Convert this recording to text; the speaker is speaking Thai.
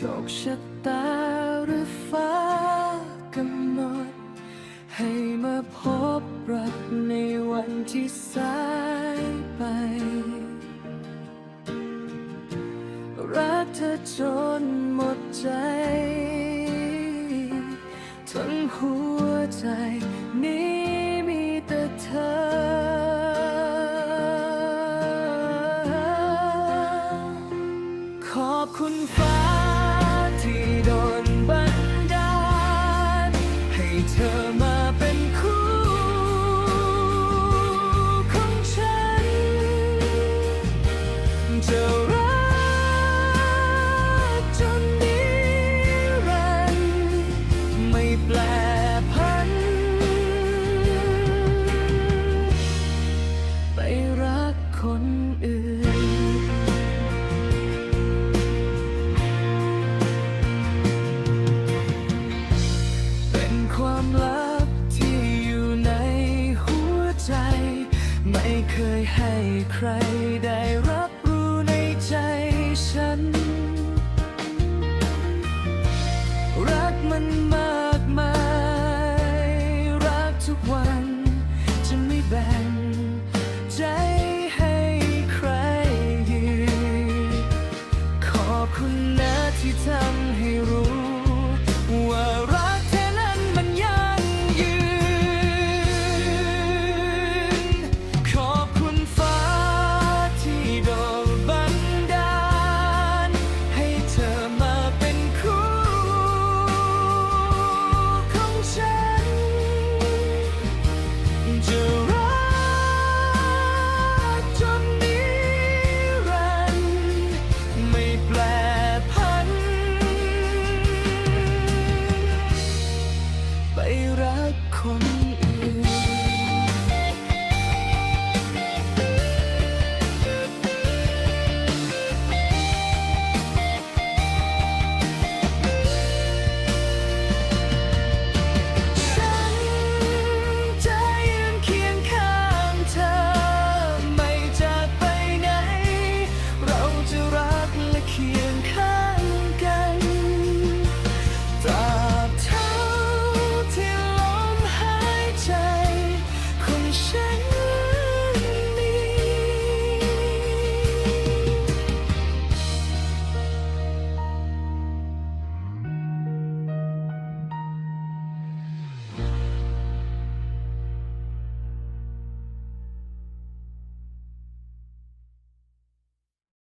ชคชะตาหรือฟ้ากำหนด ให้มาพบรักในวันที่สายไป รักเธอจนหมดใจ ทั้งหัวใจนี้ เป็นความลับที่อยู่ในหัวใจ ไม่เคยให้ใครได้ time